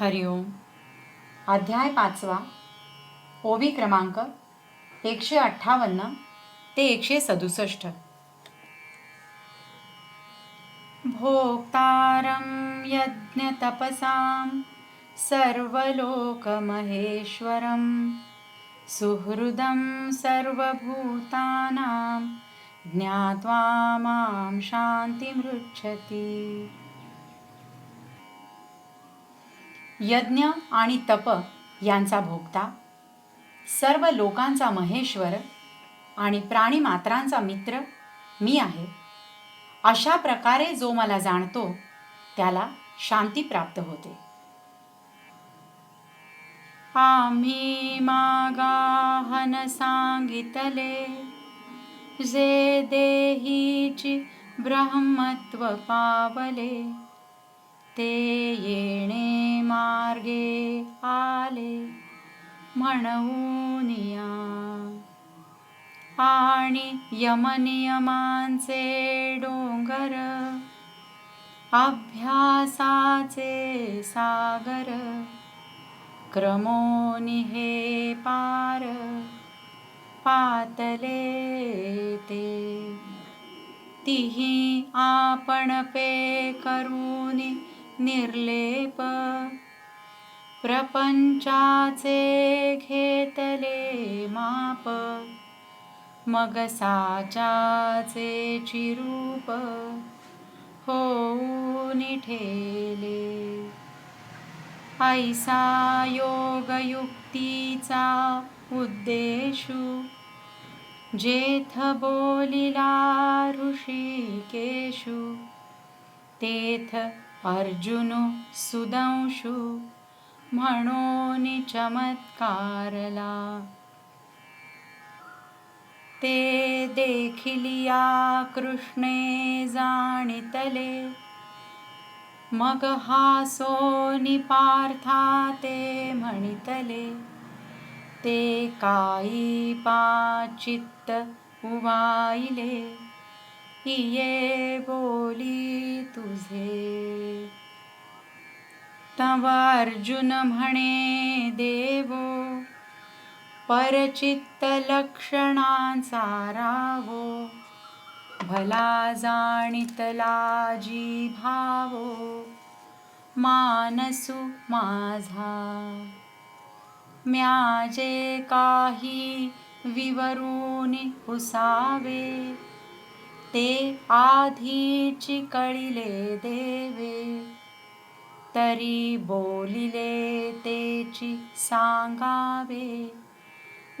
हरिओम अध्याय पाचवा. ओवी क्रमांक एकशे अठ्ठावन्न ते एकशे सदुसष्ट. भोक्तारं यज्ञतपसां सर्वलोकमहेश्वरं सुहृदं सर्वभूतानां ज्ञात्वा मां शान्तिमृच्छति। यज्ञ आणि तप यांचा भोगता. सर्व लोकांचा महेश्वर आणि प्राणीमात्रांचा मित्र मी आहे. अशा प्रकारे जो मला जाणतो त्याला शांती प्राप्त होते. आम्ही मागाहन सांगितले जे देहीची ब्रह्मत्व पावले ते येणे मार्गे आले म्हणून या. आणि यमनियमांचे डोंगर अभ्यासाचे सागर क्रमोनी हे पार पातले ते. तिही आपण पे करून निर्लेप प्रपंचाचे घेतले माप मग साचाचे चिरूप होऊन ठेले. ऐसा योगयुक्तीचा उद्देशू जेथ बोलिला ऋषिकेशु तेथ अर्जुन सुदंशु. म्हणून चमत्कारला. ते देखिलिया कृष्णे जाणितले. मग हासोनी पार्था ते म्हणितले ते काई पाचित्त उवाईले ये बोली तुझे. तवा अर्जुन म्हणे देवो परचित्त लक्षणांचा रावो भला जाणितला जी भावो मानसु माझा म्याजे काही विवरूनी हुसावे ते आधीची कळिले देवे तरी बोलिले तेची सांगावे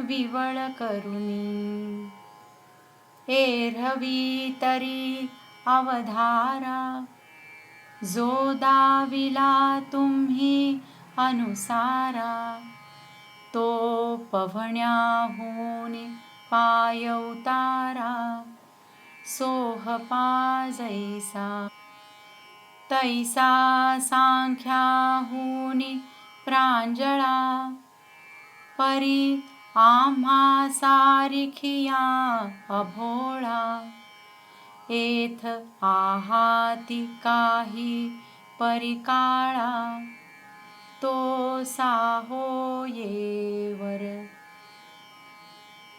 विवळ करुनी. एरवी तरी अवधारा जो दाविला तुम्ही अनुसारा तो पवण्याहून पाय उतारा सोह पाजैसा तैसा सांख्याहुनी प्रांजळा परी आम्हा सारिखिया अभोळा। एथ आहाती काही परिकाळा। तो साहो येवर।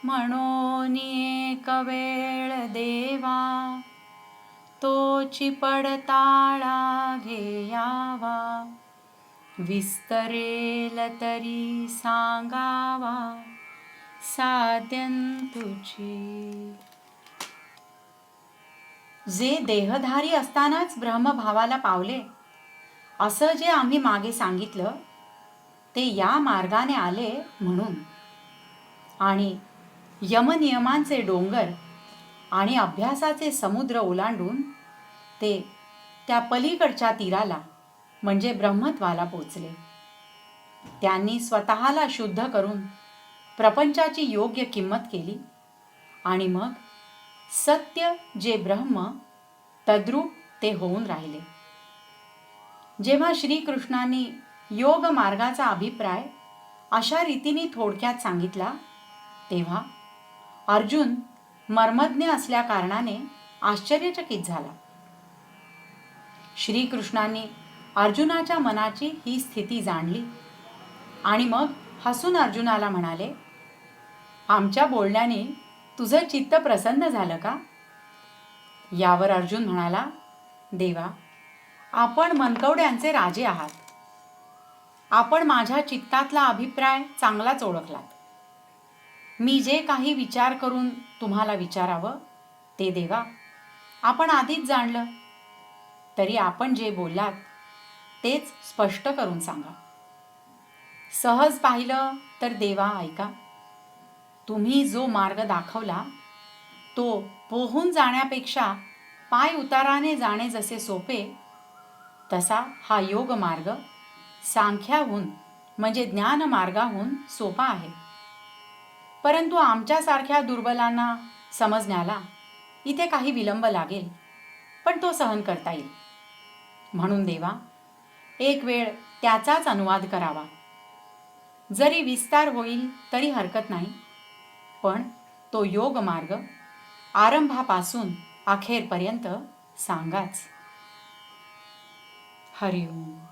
म्हणून एक वेळ देवा। तोची पडताळा घेयावा विस्तरेल तरी सांगावा साध्यन तुझी. जे देहधारी असतानाच ब्रह्मभावाला पावले असं जे आम्ही मागे सांगितलं ते या मार्गाने आले म्हणून. आणि यमनियमांचे डोंगर आणि अभ्यासाचे समुद्र ओलांडून ते त्या पलीकडच्या तीराला म्हणजे ब्रह्मत्वाला पोचले. त्यांनी स्वतःला शुद्ध करून प्रपंचाची योग्य किंमत केली आणि मग सत्य जे ब्रह्म तद्रूप ते होऊन राहिले. जेव्हा श्रीकृष्णांनी योग मार्गाचा अभिप्राय अशा रीतीने थोडक्यात सांगितला तेव्हा अर्जुन मर्मज्ञ असल्या कारणाने आश्चर्यचकित झाला. श्रीकृष्णांनी अर्जुनाच्या मनाची ही स्थिती जाणली आणि मग हसून अर्जुनाला म्हणाले आमच्या बोलण्याने तुझं चित्त प्रसन्न झालं का? यावर अर्जुन म्हणाला देवा आपण मनकवड्यांचे राजे आहात. आपण माझ्या चित्तातला अभिप्राय चांगलाच ओळखलात. मी जे काही विचार करून तुम्हाला विचारावं ते देवा. आपण आधीच जाणलं. तरी आपण जे बोललात तेच स्पष्ट करून सांगा. सहज पाहिलं तर देवा ऐका. तुम्ही जो मार्ग दाखवला तो पोहून जाण्यापेक्षा पाय उताराने जाणे जसे सोपे तसा हा योग मार्ग सांख्याहून म्हणजे ज्ञान मार्गाहून सोपा आहे. परंतु आमच्यासारख्या दुर्बलांना समजण्याला इथे काही विलंब लागेल पण तो सहन करता येईल. म्हणून देवा एक वेळ त्याचाच अनुवाद करावा. जरी विस्तार होईल तरी हरकत नाही. पण तो योग मार्ग आरंभापासून अखेरपर्यंत सांगाच. हरिओम.